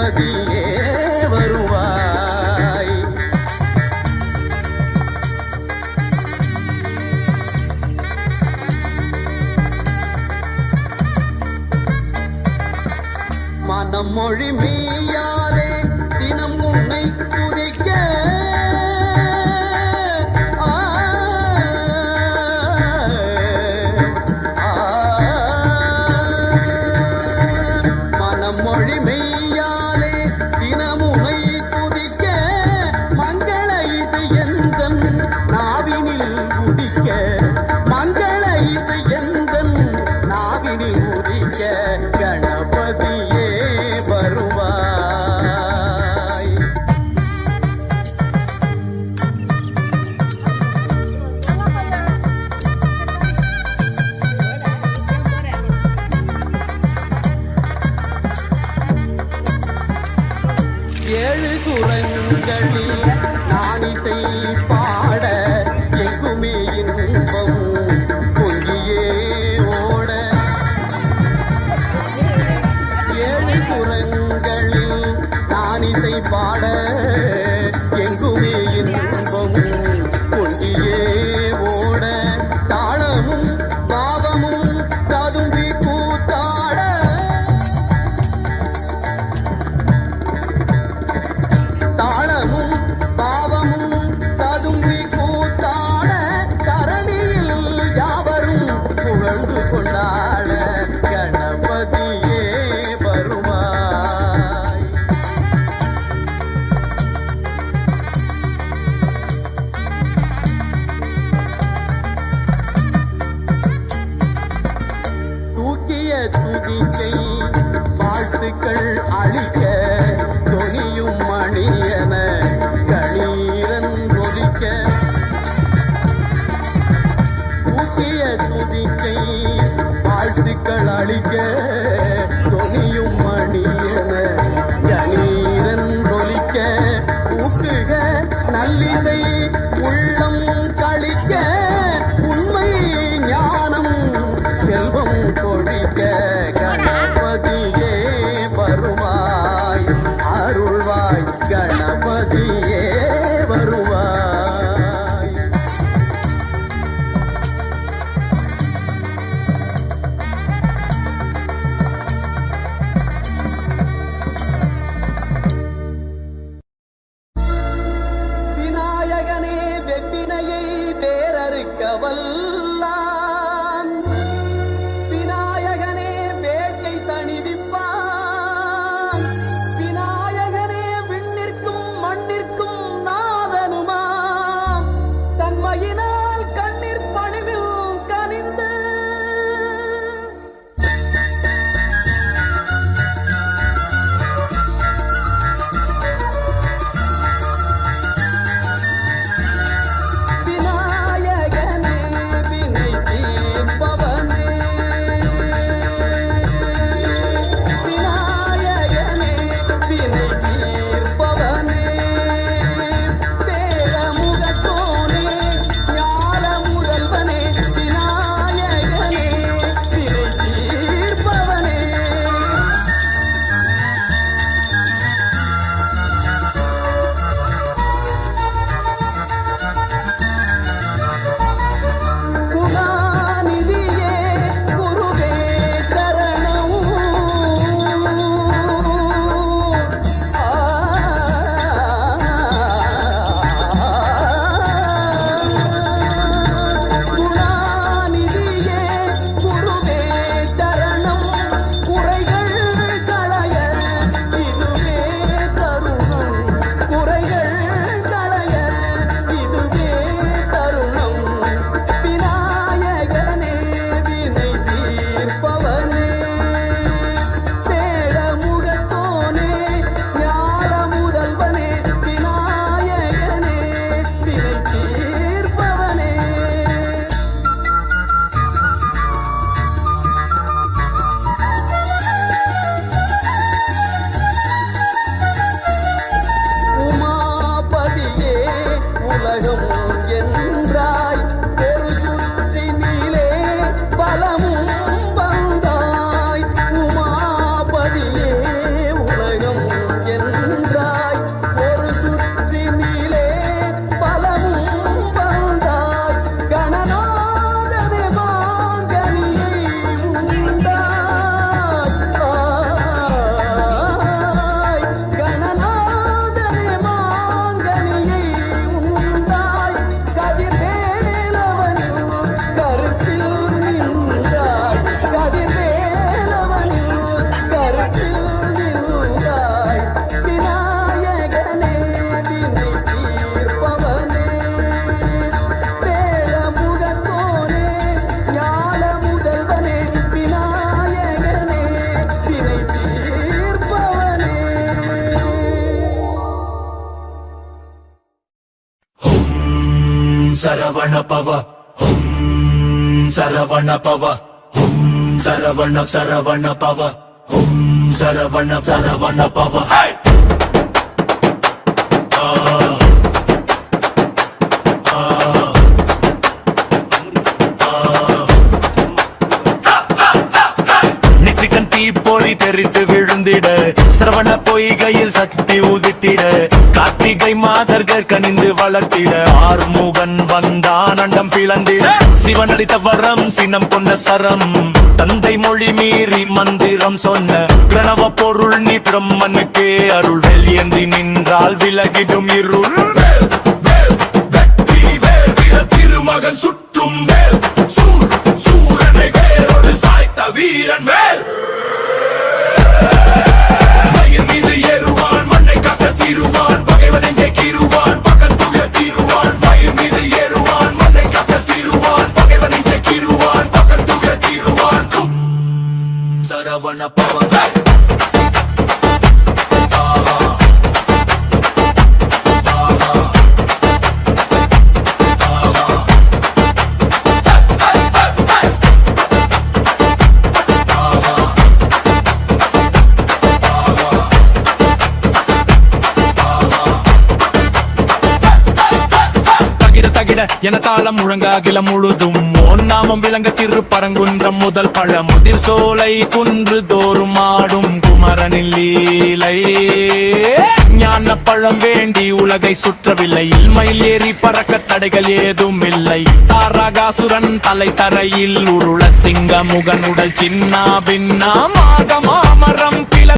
கணபதியே வருவாய். மனம் மொழி மெய்யாலே தினம் உன்னை குறிக்க ஏழு குரங்களில் நானிசை பாட எங்குமே இன்பம் பொங்கியே ஓட. ஏழு குரங்களில் நானிசை பாட துதிக்கை வாழ்த்துக்கள் அளிக்க தொனியும் மணியன கணீரன் கொதிக்க. தூக்கிய துதிக்கை வாழ்த்துக்கள் அளிக்க தொனியும் மணியன கணீரன் கொதிக்க. ஊக்குக நல்லிசை வல்ல சரவண பவ. ஹும் சரவண பவ. ஹும் சரவண சரவண பவ. ஹும் சரவண சரவண பவ. ஹே! நெற்றிக்கண் தீப்பொறி தெரித்து விழுந்திட. சிரவண பொய்கையில் சக்தி உதித்திட கார்த்திகை மாதர்கள் கனிந்து வளர்த்திட ஆறுமுகன் வந்தான் அண்டம் பிளந்திட. சிவன் அளித்த வரம் சினம் கொண்ட சரம். தந்தை மொழி மீறி மந்திரம் சொன்ன பிரணவ பொருள் நீ பிரம்மனுக்கே அருள். வெள்ளியந்தி நின்றால் விலகிடும் இரு என தாளம் முழங்காகில முழுதும். பொன்னாமம் விளங்க திரு பரங்குன்றம் முதல் பழ முதிர் சோலை குன்று தோறும் ஆடும் குமரனில் லீலை. ஞான பழம் வேண்டி உலகை சுற்றவில்லை. இல்மையில் ஏறி பறக்க தடைகள் ஏதும் இல்லை தாரகாசுரன் தலை தரையில் உருள சிங்க முகன் உடல் சின்ன பின்னா மாகமாமரம் பிள